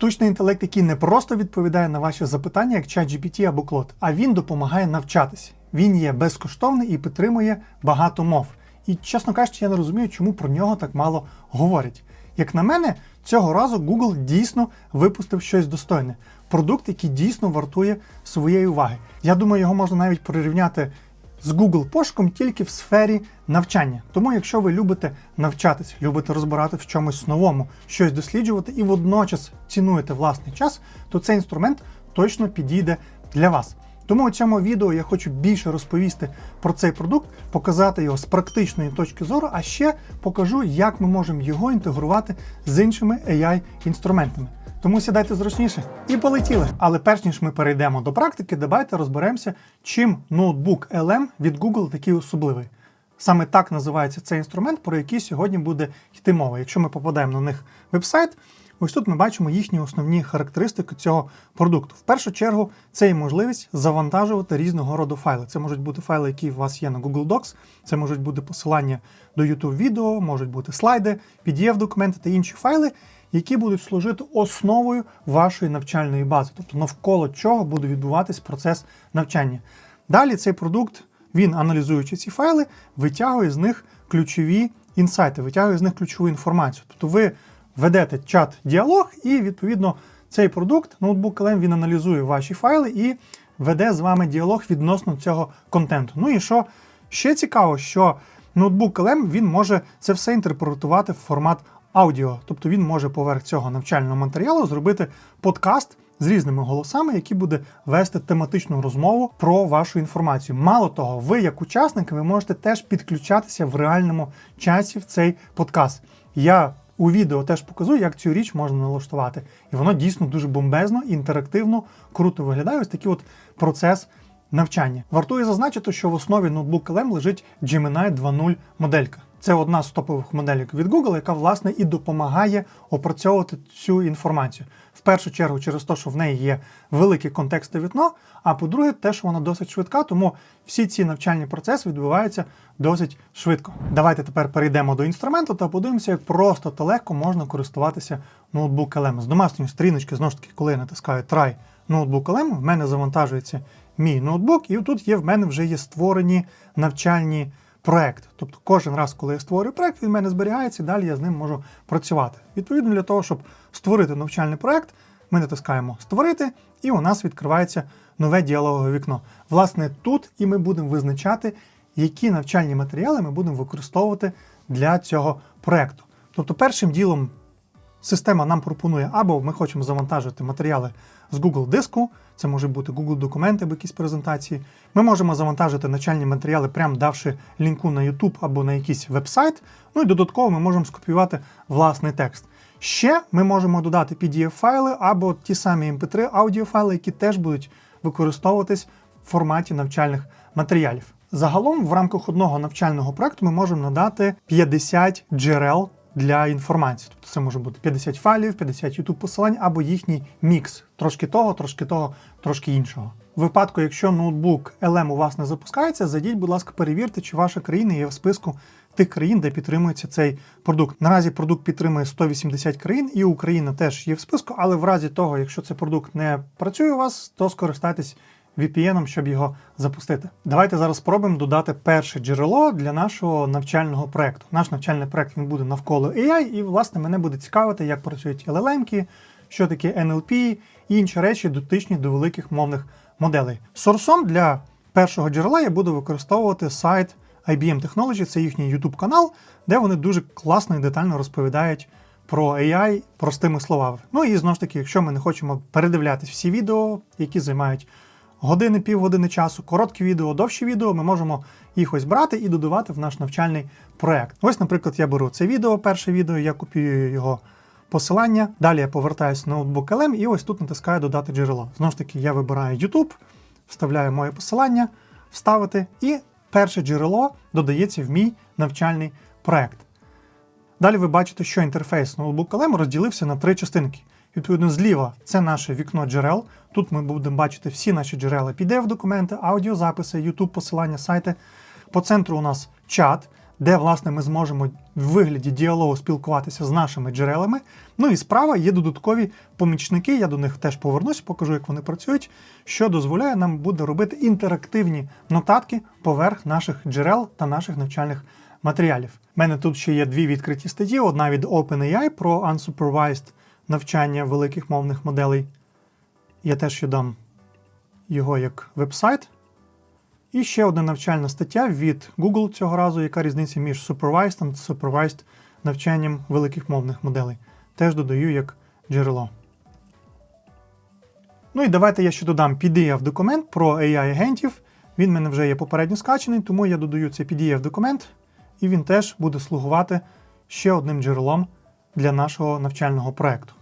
Штучний інтелект, який не просто відповідає на ваші запитання, як ChatGPT або Claude, а він допомагає навчатися. Він є безкоштовний і підтримує багато мов. І, чесно кажучи, я не розумію, чому про нього так мало говорять. Як на мене, цього разу Google дійсно випустив щось достойне. Продукт, який дійсно вартує своєї уваги. Я думаю, його можна навіть прирівняти з Google пошуком тільки в сфері навчання. Тому, якщо ви любите навчатись, любите розбирати в чомусь новому, щось досліджувати і водночас цінуєте власний час, то цей інструмент точно підійде для вас. Тому у цьому відео я хочу більше розповісти про цей продукт, показати його з практичної точки зору, а ще покажу, як ми можемо його інтегрувати з іншими AI-інструментами. Тому сідайте зручніше і полетіли. Але перш ніж ми перейдемо до практики, давайте розберемося, чим ноутбук LM від Google такий особливий. Саме так називається цей інструмент, про який сьогодні буде йти мова. Якщо ми попадаємо на них веб-сайт, ось тут ми бачимо їхні основні характеристики цього продукту. В першу чергу, це є можливість завантажувати різного роду файли. Це можуть бути файли, які у вас є на Google Docs, це можуть бути посилання до YouTube відео, можуть бути слайди, PDF-документи та інші файли, які будуть служити основою вашої навчальної бази, тобто навколо чого буде відбуватись процес навчання. Далі цей продукт, він аналізуючи ці файли, витягує з них ключові інсайти, витягує з них ключову інформацію. Тобто ви ведете чат-діалог, і відповідно цей продукт, ноутбук LM, він аналізує ваші файли і веде з вами діалог відносно цього контенту. Ну і що ще цікаво, що ноутбук LM він може це все інтерпретувати в формат аудіо, тобто він може поверх цього навчального матеріалу зробити подкаст з різними голосами, який буде вести тематичну розмову про вашу інформацію. Мало того, ви, як учасник, ви можете теж підключатися в реальному часі в цей подкаст. Я у відео теж показую, як цю річ можна налаштувати. І воно дійсно дуже бомбезно, інтерактивно, круто виглядає. Ось такий от процес навчання. Вартує зазначити, що в основі ноутбук LM лежить Gemini 2.0 моделька. Це одна з топових моделек від Google, яка власне і допомагає опрацьовувати цю інформацію. В першу чергу, через те, що в неї є велике контекстне вікно. А по-друге, те, що вона досить швидка, тому всі ці навчальні процеси відбуваються досить швидко. Давайте тепер перейдемо до інструменту та подивимося, як просто та легко можна користуватися ноутбук LM. З домашньої сторіночки, знову ж таки, коли я натискаю Try ноутбук LM, в мене завантажується мій ноутбук, і тут є в мене вже є створені навчальні проект. Тобто кожен раз, коли я створюю проект, він в мене зберігається і далі я з ним можу працювати. Відповідно, для того, щоб створити навчальний проект, ми натискаємо Створити, і у нас відкривається нове діалогове вікно. Власне, тут і ми будемо визначати, які навчальні матеріали ми будемо використовувати для цього проекту. Тобто, першим ділом система нам пропонує, або ми хочемо завантажити матеріали з Google диску, це може бути Google документи або якісь презентації. Ми можемо завантажити навчальні матеріали, прямо давши лінку на YouTube або на якийсь веб-сайт. Ну і додатково ми можемо скопіювати власний текст. Ще ми можемо додати PDF-файли або ті самі MP3 аудіофайли, які теж будуть використовуватись в форматі навчальних матеріалів. Загалом, в рамках одного навчального проекту ми можемо надати 50 джерел для інформації. Тобто це може бути 50 файлів, 50 YouTube посилань або їхній мікс. Трошки того, трошки того, трошки іншого. В випадку, якщо ноутбук LM у вас не запускається, зайдіть, будь ласка, перевірте, чи ваша країна є в списку тих країн, де підтримується цей продукт. Наразі продукт підтримує 180 країн, і Україна теж є в списку, але в разі того, якщо цей продукт не працює у вас, то скористайтесь VPN, щоб його запустити. Давайте зараз спробуємо додати перше джерело для нашого навчального проекту. Наш навчальний проект він буде навколо AI, і, власне, мене буде цікавити, як працюють LLM, що таке NLP і інші речі, дотичні до великих мовних моделей. Сорсом для першого джерела я буду використовувати сайт IBM Technology, це їхній YouTube канал, де вони дуже класно і детально розповідають про AI простими словами. Ну і знову ж таки, якщо ми не хочемо передивлятись всі відео, які займають години, півгодини часу, короткі відео, довші відео, ми можемо їх ось брати і додавати в наш навчальний проект. Ось, наприклад, я беру це відео, перше відео, я копіюю його посилання. Далі я повертаюся на ноутбук LM і ось тут натискаю додати джерело. Знову ж таки, я вибираю YouTube, вставляю моє посилання, вставити, і перше джерело додається в мій навчальний проект. Далі ви бачите, що інтерфейс ноутбук LM розділився на три частинки. Відповідно, зліва це наше вікно джерел. Тут ми будемо бачити всі наші джерела, PDF-документи, аудіозаписи, YouTube посилання, сайти. По центру у нас чат, де власне ми зможемо в вигляді діалогу спілкуватися з нашими джерелами. Ну і справа є додаткові помічники. Я до них теж повернусь, покажу, як вони працюють, що дозволяє нам буде робити інтерактивні нотатки поверх наших джерел та наших навчальних матеріалів. У мене тут ще є дві відкриті статті: одна від OpenAI про unsupervised навчання великих мовних моделей. Я теж ще дам його як веб-сайт. І ще одна навчальна стаття від Google цього разу, яка різниця між supervised та supervised навчанням великих мовних моделей. Теж додаю як джерело. Ну і давайте я ще додам PDF-документ про AI-агентів. Він в мене вже є попередньо скачений, тому я додаю цей PDF-документ, і він теж буде слугувати ще одним джерелом для нашого навчального проєкту.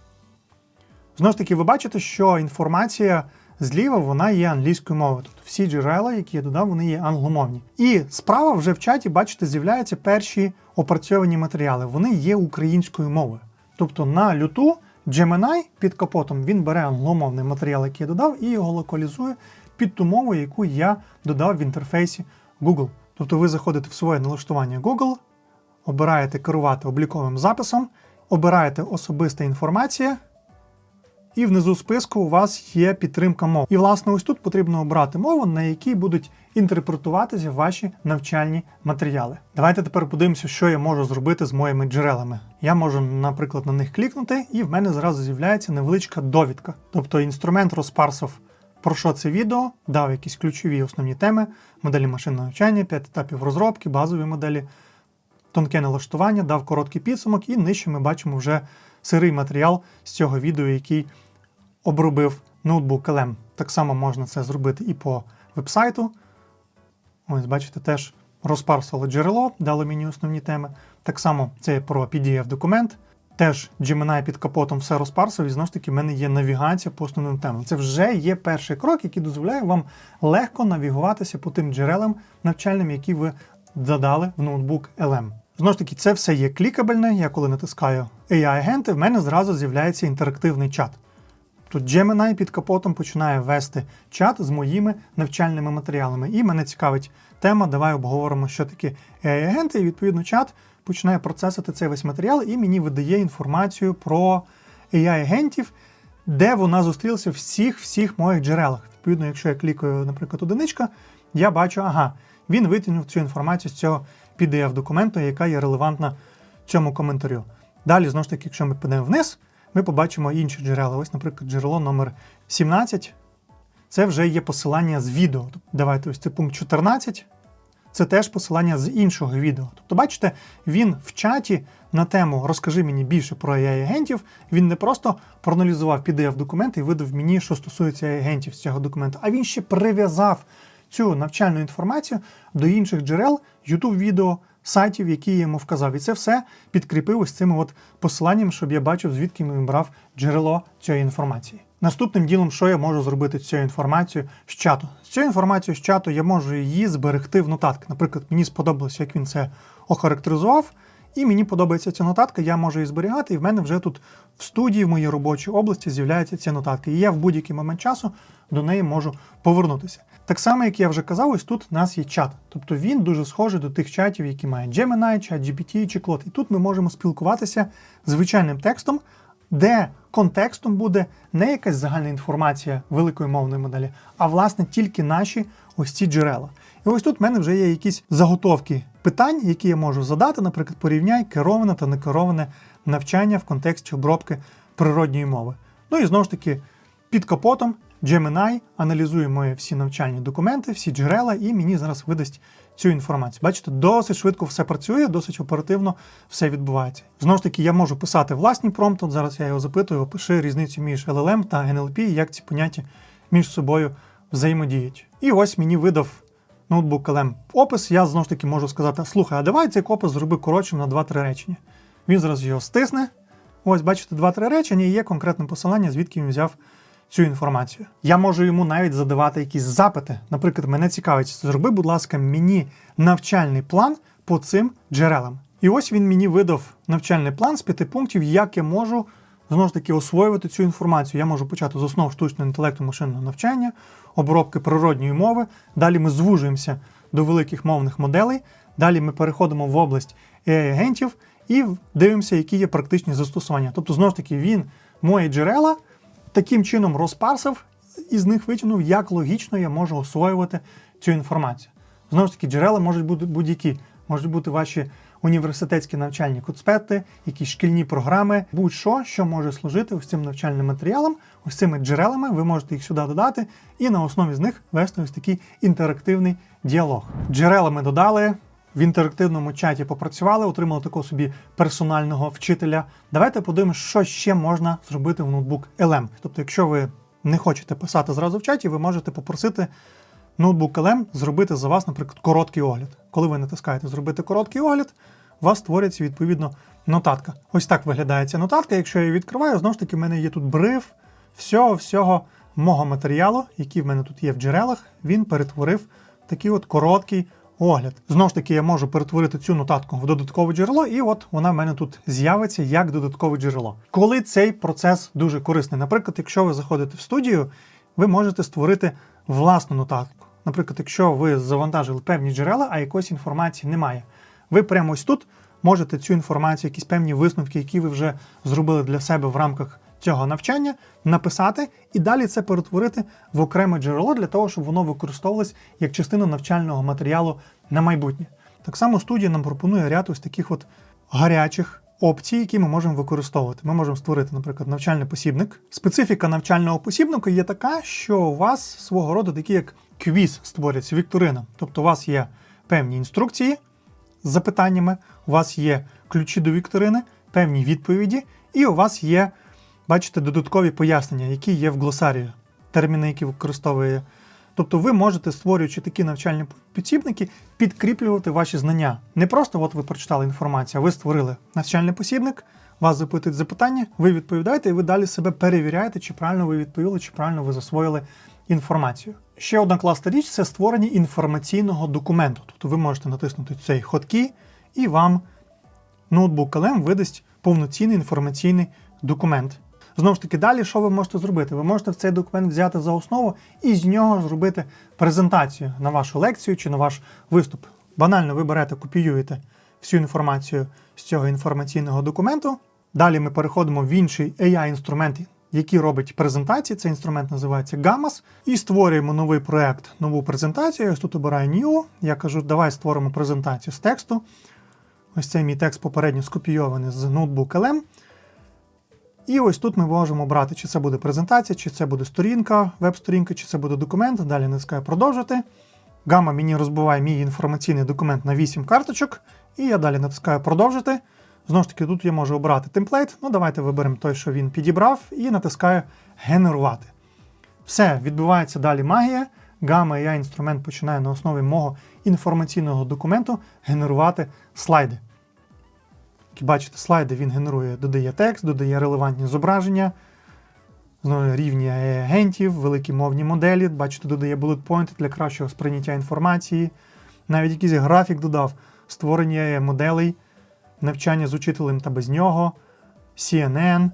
Знову ж таки, ви бачите, що інформація зліва вона є англійською мовою. Тобто всі джерела, які я додав, вони є англомовні. І справа вже в чаті, бачите, з'являються перші опрацьовані матеріали. Вони є українською мовою. Тобто на люту Gemini під капотом він бере англомовний матеріал, який я додав, і його локалізує під ту мову, яку я додав в інтерфейсі Google. Тобто ви заходите в своє налаштування Google, обираєте керувати обліковим записом, обираєте особиста інформація. І внизу списку у вас є підтримка мов. І, власне, ось тут потрібно обрати мову, на якій будуть інтерпретуватися ваші навчальні матеріали. Давайте тепер подивимося, що я можу зробити з моїми джерелами. Я можу, наприклад, на них клікнути, і в мене зразу з'являється невеличка довідка. Тобто інструмент розпарсив, про що це відео, дав якісь ключові основні теми, моделі машинного навчання, 5 етапів розробки, базові моделі, тонке налаштування, дав короткий підсумок, і нижче ми бачимо вже сирий матеріал з цього відео, який обробив ноутбук LM. Так само можна це зробити і по вебсайту. Ось, бачите, теж розпарсило джерело, дало мені основні теми. Так само це про PDF-документ. Теж Gemini під капотом все розпарсив, і знову ж таки в мене є навігація по основним темам. Це вже є перший крок, який дозволяє вам легко навігуватися по тим джерелам навчальним, які ви додали в ноутбук LM. Знову ж таки, це все є клікабельне. Я коли натискаю AI-агенти, в мене зразу з'являється інтерактивний чат. Тут Gemini під капотом починає вести чат з моїми навчальними матеріалами. І мене цікавить тема. Давай обговоримо, що таке AI-агенти, і відповідно чат починає процесити цей весь матеріал і мені видає інформацію про AI-агентів, де вона зустрілася в всіх-всіх моїх джерелах. Відповідно, якщо я клікаю, наприклад, одиничка, я бачу, ага, він витягнув цю інформацію з цього PDF-документу, яка є релевантна цьому коментарю. Далі, знову ж таки, якщо ми підемо вниз, ми побачимо інші джерела. Ось, наприклад, джерело номер 17 це вже є посилання з відео. Давайте ось це пункт 14. Це теж посилання з іншого відео. Тобто, бачите, він в чаті на тему Розкажи мені більше про AI-агентів. Він не просто проаналізував PDF-документ і видав мені, що стосується AI-агентів з цього документу, а він ще прив'язав цю навчальну інформацію до інших джерел, youtube відео сайтів, які я йому вказав. І це все підкріпив ось цими от посиланням, щоб я бачив, звідки він брав джерело цієї інформації. Наступним ділом, що я можу зробити з цією інформацією з чату. З цією інформацією з чату я можу її зберегти в нотатки. Наприклад, мені сподобалось, як він це охарактеризував. І мені подобається ця нотатка, я можу її зберігати, і в мене вже тут в студії, в моїй робочій області з'являються ці нотатки. І я в будь-який момент часу до неї можу повернутися. Так само, як я вже казав, ось тут у нас є чат. Тобто він дуже схожий до тих чатів, які має Gemini, чат GPT чи Claude. І тут ми можемо спілкуватися звичайним текстом, де контекстом буде не якась загальна інформація великої мовної моделі, а власне тільки наші ось ці джерела. І ось тут в мене вже є якісь заготовки питань, які я можу задати, наприклад, порівняй кероване та некероване навчання в контексті обробки природньої мови. Ну і знову ж таки, під капотом Gemini аналізує мої всі навчальні документи, всі джерела, і мені зараз видасть цю інформацію. Бачите, досить швидко все працює, досить оперативно все відбувається. Знову ж таки, я можу писати власні промпти. От зараз я його запитую, опиши різницю між LLM та NLP, як ці поняття між собою взаємодіють. І ось мені видав ноутбук LM опис. Я знову ж таки можу сказати: слухай, а давай цей опис зроби коротшим на 2-3 речення. Він зараз його стисне. Ось, бачите, 2-3 речення і є конкретне посилання, звідки він взяв цю інформацію. Я можу йому навіть задавати якісь запити. Наприклад, мене цікавить, зроби, будь ласка, мені навчальний план по цим джерелам. І ось він мені видав навчальний план з п'яти пунктів, як я можу знову ж таки освоювати цю інформацію. Я можу почати з основ штучного інтелекту машинного навчання, обробки природньої мови. Далі ми звужуємося до великих мовних моделей. Далі ми переходимо в область AI-агентів і дивимося, які є практичні застосування. Тобто, знову ж таки, він мої джерела таким чином розпарсив і з них витягнув, як логічно я можу освоювати цю інформацію. Знову ж таки, джерела можуть бути будь-які, можуть бути ваші університетські навчальні конспекти, якісь шкільні програми, будь-що, що може служити ось цим навчальним матеріалам, ось цими джерелами. Ви можете їх сюди додати, і на основі з них вести ось такий інтерактивний діалог. Джерела ми додали. В інтерактивному чаті попрацювали, отримали такого собі персонального вчителя. Давайте подивимося, що ще можна зробити в ноутбук LM. Тобто, якщо ви не хочете писати зразу в чаті, ви можете попросити ноутбук LM зробити за вас, наприклад, короткий огляд. Коли ви натискаєте зробити короткий огляд, у вас створюється відповідно нотатка. Ось так виглядає ця нотатка. Якщо я її відкриваю, знову ж таки, в мене є тут бриф всього всього мого матеріалу, який в мене тут є в джерелах. Він перетворив такий от короткий огляд. Знову ж таки, я можу перетворити цю нотатку в додаткове джерело, і от вона в мене тут з'явиться як додаткове джерело. Коли цей процес дуже корисний, наприклад, якщо ви заходите в студію, ви можете створити власну нотатку. Наприклад, якщо ви завантажили певні джерела, а якоїсь інформації немає, ви прямо ось тут можете цю інформацію, якісь певні висновки, які ви вже зробили для себе в рамках цього навчання, написати і далі це перетворити в окреме джерело для того, щоб воно використовувалось як частина навчального матеріалу на майбутнє. Так само студія нам пропонує ряд ось таких от гарячих опцій, які ми можемо використовувати. Ми можемо створити, наприклад, навчальний посібник. Специфіка навчального посібника є така, що у вас свого роду такі як квіз створюється, вікторина. Тобто у вас є певні інструкції з запитаннями, у вас є ключі до вікторини, певні відповіді, і у вас є, бачите, додаткові пояснення, які є в глосарії, терміни, які використовує. Тобто ви можете, створюючи такі навчальні посібники, підкріплювати ваші знання. Не просто от ви прочитали інформацію, а ви створили навчальний посібник, вас запитують запитання, ви відповідаєте, і ви далі себе перевіряєте, чи правильно ви відповіли, чи правильно ви засвоїли інформацію. Ще одна класна річ це створення інформаційного документу. Тобто ви можете натиснути цей хоткey, і вам ноутбук LM видасть повноцінний інформаційний документ. Знову ж таки, далі, що ви можете зробити? Ви можете в цей документ взяти за основу і з нього зробити презентацію на вашу лекцію чи на ваш виступ. Банально ви берете, копіюєте всю інформацію з цього інформаційного документу. Далі ми переходимо в інший AI-інструмент, який робить презентації. Цей інструмент називається GAMAS. І створюємо новий проект, нову презентацію. Я ось тут обираю New. Я кажу, давай створимо презентацію з тексту. Ось цей мій текст попередньо скопійований з ноутбук LM. І ось тут ми можемо обрати, чи це буде презентація, чи це буде сторінка, веб-сторінка, чи це буде документ. Далі натискаю продовжити. Гама мені розбиває мій інформаційний документ на 8 карточок. І я далі натискаю продовжити. Знову ж таки, тут я можу обрати темплейт. Ну, давайте виберемо той, що він підібрав, і натискаю генерувати. Все, відбувається далі магія. Гама AI інструмент починає на основі мого інформаційного документу генерувати слайди. Бачите, слайди він генерує, додає текст, додає релевантні зображення, рівні агентів, великі мовні моделі. Бачите, додає bullet point для кращого сприйняття інформації. Навіть якийсь графік додав, створення моделей, навчання з учителем та без нього, CNN,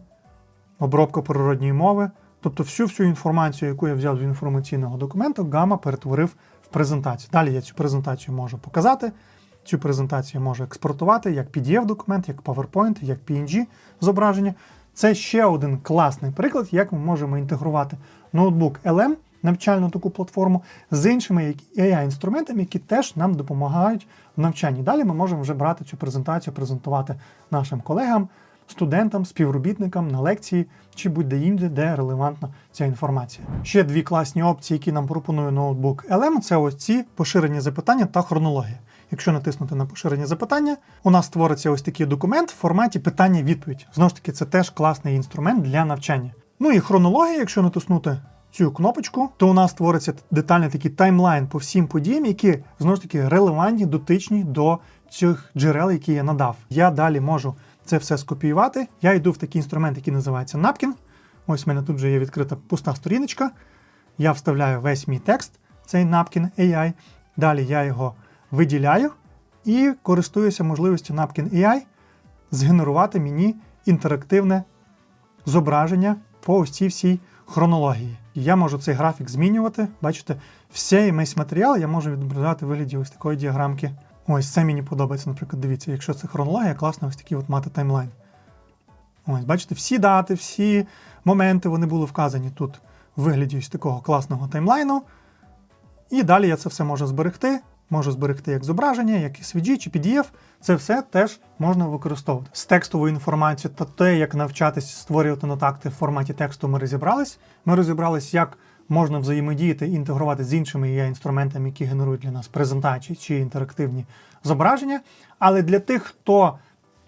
обробка природньої мови. Тобто всю всю інформацію, яку я взяв з інформаційного документу, Гама перетворив в презентацію. Далі я цю презентацію можу показати. Цю презентацію можу експортувати як PDF-документ, як PowerPoint, як PNG зображення. Це ще один класний приклад, як ми можемо інтегрувати ноутбук LM, навчальну таку платформу, з іншими AI-інструментами, які теж нам допомагають в навчанні. Далі ми можемо вже брати цю презентацію, презентувати нашим колегам, студентам, співробітникам на лекції чи будь-де інде, де релевантна ця інформація. Ще дві класні опції, які нам пропонує ноутбук LM, це ось ці поширені запитання та хронологія. Якщо натиснути на поширення запитання, у нас створиться ось такий документ в форматі питання-відповідь. Знову ж таки, це теж класний інструмент для навчання. Ну і хронологія, якщо натиснути цю кнопочку, то у нас створиться детальний такий таймлайн по всім подіям, які знову ж таки релевантні, дотичні до цих джерел, які я надав. Я далі можу це все скопіювати. Я йду в такий інструмент, який називається Napkin. Ось в мене тут вже є відкрита пуста сторіночка. Я вставляю весь мій текст, цей Napkin AI. Далі я його виділяю і користуюся можливістю Napkin AI згенерувати мені інтерактивне зображення по ось цій всій хронології. Я можу цей графік змінювати. Бачите, все весь матеріал я можу відображати в вигляді ось такої діаграмки. Ось це мені подобається, наприклад, дивіться, якщо це хронологія, класно ось такий от мати таймлайн. Ось, бачите, всі дати, всі моменти вони були вказані тут в вигляді ось такого класного таймлайну. І далі я це все можу зберегти. Можу зберегти як зображення, як SVG чи PDF. Це все теж можна використовувати. З текстовою інформацією та те, як навчатись створювати нотакти в форматі тексту, ми розібрались. Ми розібрались, як можна взаємодіяти і інтегрувати з іншими ai інструментами, які генерують для нас презентації чи інтерактивні зображення. Але для тих, хто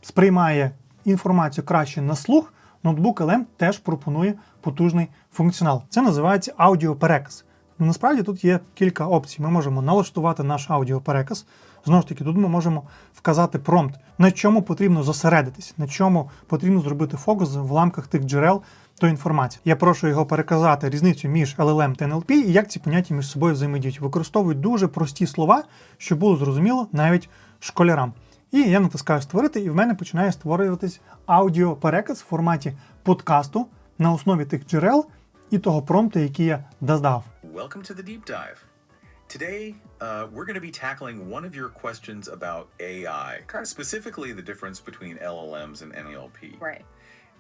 сприймає інформацію краще на слух, ноутбук LM теж пропонує потужний функціонал. Це називається аудіопереказ. Ну, Насправді тут є кілька опцій. Ми можемо налаштувати наш аудіопереказ. Знову ж таки, тут ми можемо вказати промпт, на чому потрібно зосередитись, на чому потрібно зробити фокус в ламках тих джерел тої інформації. Я прошу його переказати різницю між LLM та NLP і як ці поняття між собою взаємодіють. Використовують дуже прості слова, щоб було зрозуміло навіть школярам. І я натискаю створити, і в мене починає створюватись аудіопереказ в форматі подкасту на основі тих джерел і того промпту, який я додав. Welcome to the deep dive. Today, uh, we're going to be tackling one of your questions about AI, kind of specifically the difference between LLMs and NLP. Right.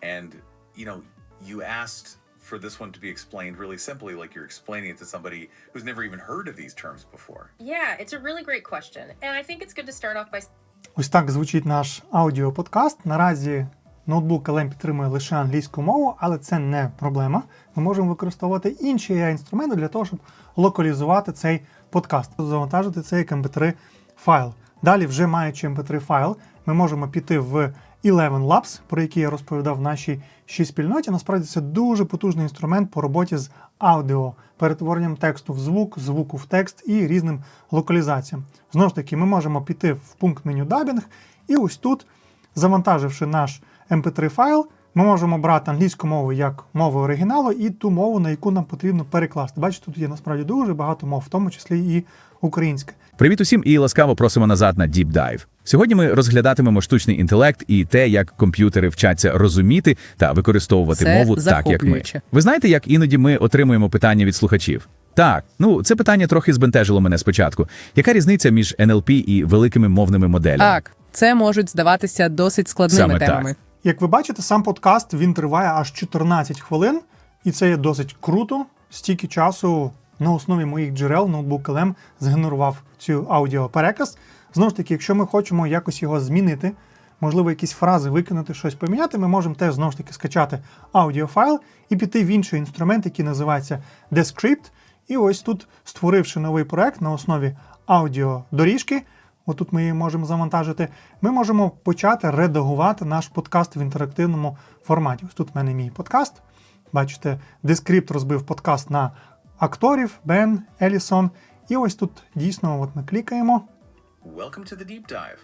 And, you know, you asked for this one to be explained really simply, like you're explaining it to somebody who's never even heard of these terms before. Yeah, it's a really great question. And I think it's good to start off by Ось так звучить наш аудіоподкаст. Наразі ноутбук LM підтримує лише англійську мову, але це не проблема. Ми можемо використовувати інші інструменти для того, щоб локалізувати цей подкаст, завантажити цей MP3 файл. Далі, вже маючи MP3 файл, ми можемо піти в Eleven Labs, про який я розповідав в нашій ще спільноті. Насправді це дуже потужний інструмент по роботі з аудіо, перетворенням тексту в звук, звуку в текст і різним локалізаціям. Знову ж таки, ми можемо піти в пункт меню дабінг, і ось тут, завантаживши наш MP3 файл, ми можемо брати англійську мову як мову оригіналу і ту мову, на яку нам потрібно перекласти. Бачите, тут є насправді дуже багато мов, в тому числі і українська. Привіт усім і ласкаво просимо назад на Deep Dive. Сьогодні ми розглядатимемо штучний інтелект і те, як комп'ютери вчаться розуміти та використовувати Це мову так, як ми. Ви знаєте, як іноді ми отримуємо питання від слухачів? Так, ну це питання трохи збентежило мене спочатку. Яка різниця між НЛП і великими мовними моделями? Так, це можуть здаватися досить складними Саме так. Як ви бачите, сам подкаст він триває аж 14 хвилин, і це є досить круто. Стільки часу на основі моїх джерел ноутбук LM згенерував цю аудіопереказ. Знову ж таки, якщо ми хочемо якось його змінити, можливо, якісь фрази викинути, щось поміняти, ми можемо теж знову ж таки скачати аудіофайл і піти в інший інструмент, який називається Descript. І ось тут, створивши новий проект на основі аудіодоріжки, отут ми її можемо завантажити, ми можемо почати редагувати наш подкаст в інтерактивному форматі. Ось тут в мене мій подкаст. Бачите, Descript розбив подкаст на акторів Бен, Елісон. І ось тут дійсно от ми клікаємо. Welcome to the deep dive.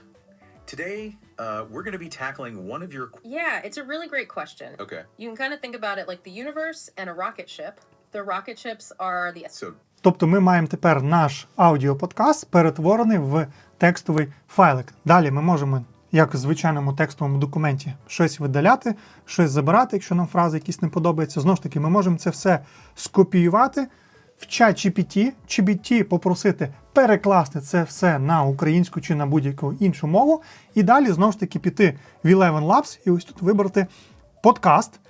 Today, uh, we're going to be tackling one of your. Yeah, it's a really great question. Okay. You can kind of think about it like the universe and a rocket ship. The rocket ships are the So, Тобто ми маємо тепер наш аудіоподкаст перетворений в текстовий файлик. Далі ми можемо, як в звичайному текстовому документі, щось видаляти, щось забирати, якщо нам фрази якісь не подобаються. Знову ж таки, ми можемо це все скопіювати в чат GPT, GPT попросити перекласти це все на українську чи на будь-яку іншу мову. І далі знову ж таки піти в Eleven Labs і ось тут вибрати подкаст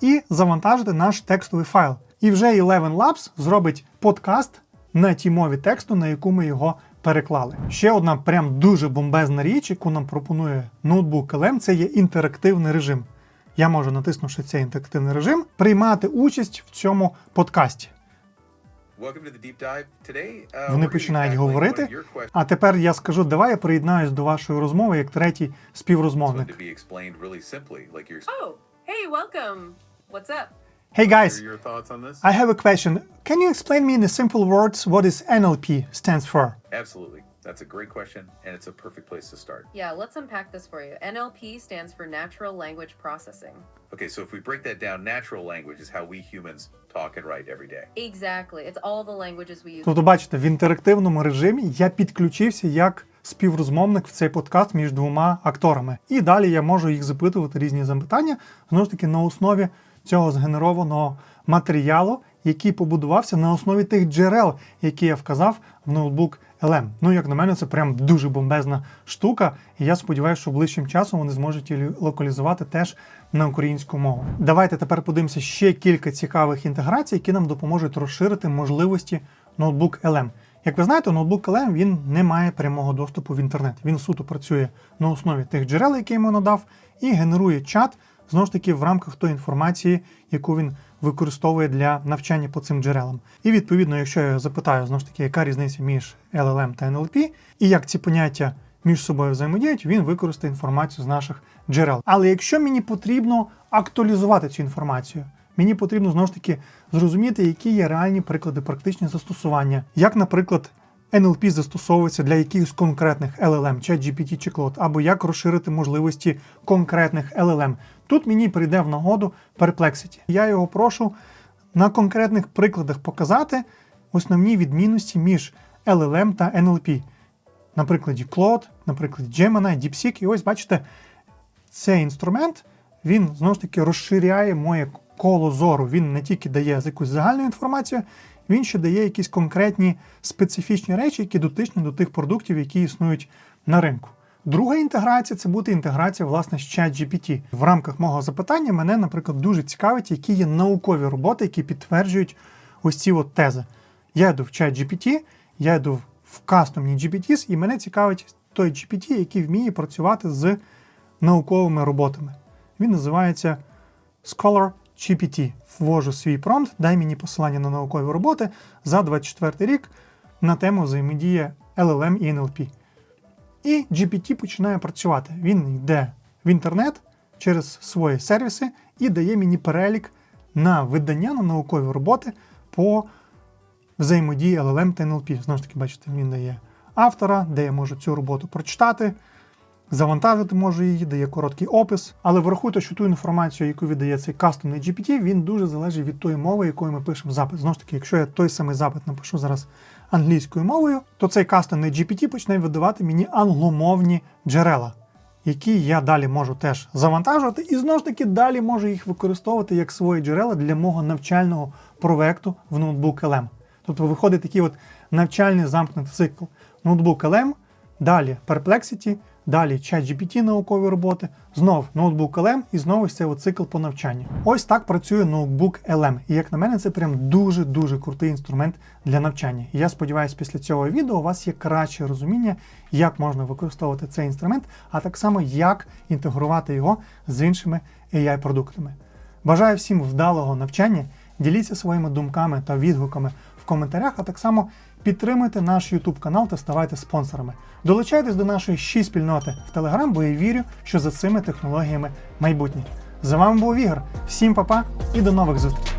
і завантажити наш текстовий файл. І вже Eleven Labs зробить подкаст на тій мові тексту, на яку ми його переклали. Ще одна прям дуже бомбезна річ, яку нам пропонує ноутбук LM, це є інтерактивний режим. Я можу, натиснувши цей інтерактивний режим, приймати участь в цьому подкасті. uh, Вони починають говорити. А тепер я скажу, давай я приєднаюсь до вашої розмови як третій співрозмовник. Oh, hey, welcome. What's up? Hey guys, your thoughts on this? I have a question. Can you explain me in simple words what is NLP stands for? Absolutely. That's a great question, and it's a perfect place to start. Yeah, let's unpack this for you. NLP stands for Natural Language Processing. Okay, so if we break that down, natural language is how we humans talk and write every day. Exactly. It's all the languages we use. Тобто, бачите, в інтерактивному режимі я підключився як співрозмовник в цей подкаст між двома акторами. І далі я можу їх запитувати різні запитання, знову ж таки, на основі цього згенерованого матеріалу, який побудувався на основі тих джерел, які я вказав в ноутбук LM. Ну, як на мене, це прям дуже бомбезна штука, і я сподіваюся, що ближчим часом вони зможуть її локалізувати теж на українську мову. Давайте тепер подивимося ще кілька цікавих інтеграцій, які нам допоможуть розширити можливості ноутбук LM. Як ви знаєте, ноутбук LM він не має прямого доступу в інтернет. Він суто працює на основі тих джерел, які йому надав, і генерує чат знову ж таки в рамках тої інформації, яку він використовує для навчання по цим джерелам. І відповідно, якщо я запитаю знову ж таки, яка різниця між LLM та NLP, і як ці поняття між собою взаємодіють, він використає інформацію з наших джерел. Але якщо мені потрібно актуалізувати цю інформацію, мені потрібно знову ж таки зрозуміти, які є реальні приклади практичні застосування, як, наприклад, NLP застосовується для якихось конкретних LLM, ChatGPT чи Claude, або як розширити можливості конкретних LLM. Тут мені прийде в нагоду Perplexity. Я його прошу на конкретних прикладах показати основні відмінності між LLM та NLP. На прикладі Claude, на прикладі Gemini, DeepSeek. І ось бачите, цей інструмент він знову ж таки розширяє моє коло зору. Він не тільки дає якусь загальну інформацію, він ще дає якісь конкретні специфічні речі, які дотичні до тих продуктів, які існують на ринку. Друга інтеграція це буде інтеграція власне з ChatGPT. В рамках мого запитання мене, наприклад, дуже цікавить, які є наукові роботи, які підтверджують ось ці от тези. Я йду в ChatGPT, я йду в кастомні GPTs, і мене цікавить той GPT, який вміє працювати з науковими роботами. Він називається Scholar GPT. Ввожу свій промпт, дай мені посилання на наукові роботи за 24 рік на тему взаємодії LLM і NLP. І GPT починає працювати. Він йде в інтернет через свої сервіси і дає мені перелік на видання на наукові роботи по взаємодії LLM та NLP. Знову ж таки, бачите, він дає автора, де я можу цю роботу прочитати, завантажити можу її, дає короткий опис. Але врахуйте, що ту інформацію, яку віддає цей кастомний GPT, він дуже залежить від тої мови, якою ми пишемо запит. Знову ж таки, якщо я той самий запит напишу зараз англійською мовою, то цей кастомний GPT почне видавати мені англомовні джерела. Які я далі можу теж завантажувати, і знову ж таки далі можу їх використовувати як свої джерела для мого навчального проекту в ноутбук LM. Тобто виходить такий от навчальний замкнутий цикл. Ноутбук LM, далі Perplexity, далі ChatGPT наукові роботи, знов ноутбук LM і знову ось цей цикл по навчанню. Ось так працює ноутбук LM. І як на мене, це прям дуже-дуже крутий інструмент для навчання. І я сподіваюся, після цього відео у вас є краще розуміння, як можна використовувати цей інструмент, а так само як інтегрувати його з іншими AI-продуктами. Бажаю всім вдалого навчання. Діліться своїми думками та відгуками в коментарях, а так само підтримуйте наш YouTube канал та ставайте спонсорами. Долучайтесь до нашої ще спільноти в Telegram, бо я вірю, що за цими технологіями майбутнє. За вами був Ігор. Всім па-па і до нових зустрічей!